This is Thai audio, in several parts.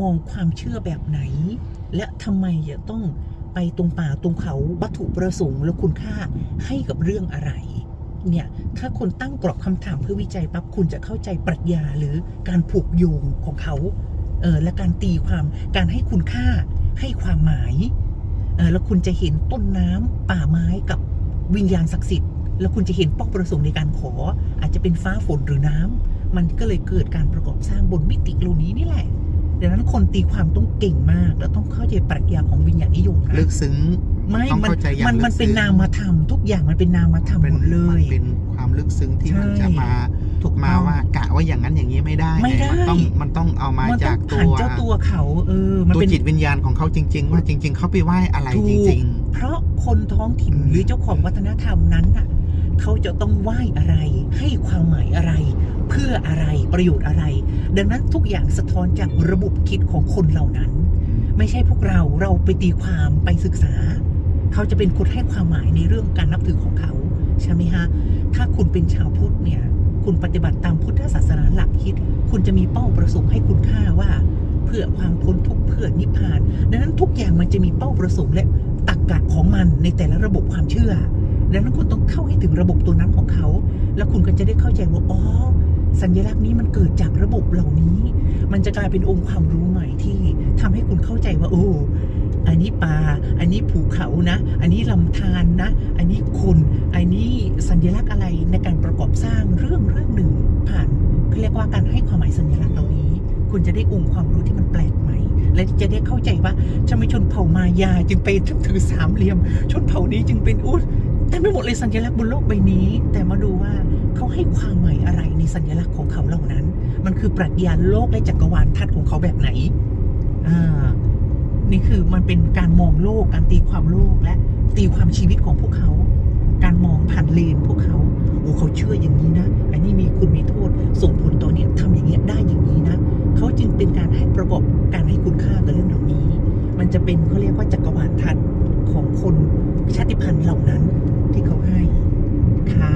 มองความเชื่อแบบไหน และทำไมจะต้องไปตรงป่าตรงเขาวัตถุประสงค์และคุณค่าให้กับเรื่องอะไร เนี่ย ถ้าคนตั้งกรอบคำถามเพื่อวิจัยปั๊บคุณจะเข้าใจปรัชญาหรือการผูกโยงของเขาเออและการตีความการให้คุณค่าให้ความหมายเออแล้วคุณจะเห็นต้นน้ำป่าไม้กับวิญญาณศักดิ์สิทธิ์แล้วคุณจะเห็นเป้าประสงค์ในการขอ อาจจะเป็นฟ้าฝนหรือน้ำมันก็เลยเกิดการประกอบสร้างบนมิติเหล่านี้นี่แหละ ดังนั้นคนตีความต้องเก่งมาก แล้วต้องเข้าใจปรัชญาของวิญญาณนิยมนะลึกซึ้งไม่ต้องมันเข้าใจอย่างมันมันลึกซึ้งเป็นนามธรรมทุกอย่างมันเป็นนามธรรมเป็นหมดเลยมันเป็นความลึกซึ้งที่มันใช่จะมาถูกมาต้องว่ากะว่าอย่างนั้นอย่างนี้ไม่ได้ไม่ไงได้มันต้องมันต้องเอามามันต้จาอกงตัผ่านวเจ้าตัวเขาเออมันตัวเป็นจิตวิญญาณของเขาจริง ๆ ว่าจริง ๆ เขาไปไหว้อะไรถูกจริงเพราะคนท้องถิ่นอืมหรือเจ้าของวัฒนธรรมนั้นน่ะเขาจะต้องไหว้อะไร ออะไรประโยชน์อะไร ดังนั้นทุกอย่างสะท้อนจากระบบคิดของคนเหล่านั้น ไม่ใช่พวกเราเราไปตีความไปศึกษา เขาจะเป็นคนให้ความหมายในเรื่องการนับถือของเขาใช่ไหมฮะถ้าคุณเป็นชาวพุทธเนี่ย คุณปฏิบัติตามพุทธศาสนาหลักคิด คุณจะมีเป้าประสงค์ให้คุณค่าว่า เพื่อความพ้นทุกข์เพื่อนิพพาน ดังนั้นทุกอย่างมันจะมีเป้าประสงค์และตรรกะของมันในแต่ละระบบความเชื่อดังนั้นคุณต้องเข้าให้ถึงระบบตัวนั้นของเขา แล้วคุณก็จะได้เข้าใจว่า อ๋อ สัญลักษณ์นี้มันเกิดจากระบบเหล่านี้ มันจะกลายเป็นองค์ความรู้ใหม่ที่ทำให้คุณเข้าใจว่า โอ้อันนี้ป่า อันนี้ภูเขานะ อันนี้ลำธารนะ อันนี้คน อันนี้สัญลักษณ์อะไรในการประกอบสร้างเรื่องเรื่องหนึ่ง ผ่านเรียกว่าการให้ความหมายสัญลักษณ์เหล่านี้ คุณจะได้องค์ความรู้ที่มันแปลกใหม่ และจะได้เข้าใจว่าชนชนเผ่ามายาจึงไปถือสามเหลี่ยม ชนเผ่านี้จึงเป็นอุ้แต่ไม่หมดเลยสัญลักษณ์บนโลกใบนี้ แต่มาดูว่าเขาให้ความหมาย สัญลักษณ์ของเขาเหล่านั้น มันคือปรัชญาโลกและจักรวาลทัศน์ของเขาแบบไหนอ่านี่คือมันเป็นการมองโลกการตีความโลกและตีความชีวิตของพวกเขา การมองผ่านเลนพวกเขาโอ้เขาเชื่ออย่างนี้นะ อันนี้มีคุณมีโทษ ส่งผลต่อเนี่ยทำอย่างเงี้ยได้อย่างนี้นะเขาจึงเป็นการให้ประกอบการให้คุณค่ากับเรื่องเหล่านี้ มันจะเป็นเขาเรียกว่าจักรวาลทัศน์ของคนชาติพันธุ์เหล่านั้นที่เขาให้ ค่ะ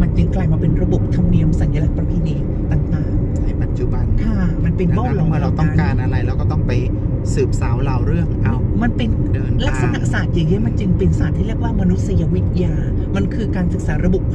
มันจึง กลายมาเป็นระบบธรรมเนียมสัญลักษณ์ประเพณีต่างๆ ในปัจจุบันๆค่ะมันเป็นดังเบ้านั้นหลงเมื่อเราต้องการอะไรเราก็ต้องไปสืบสาวเราวเรื่องเอา มันเป็นเดินลักษตามณะศาสตร์อย่างนี้ยมันจึงเป็นศาสตร์ที่เรียกว่ามนุษยวิทยา มันคือการศึกษาระบบความ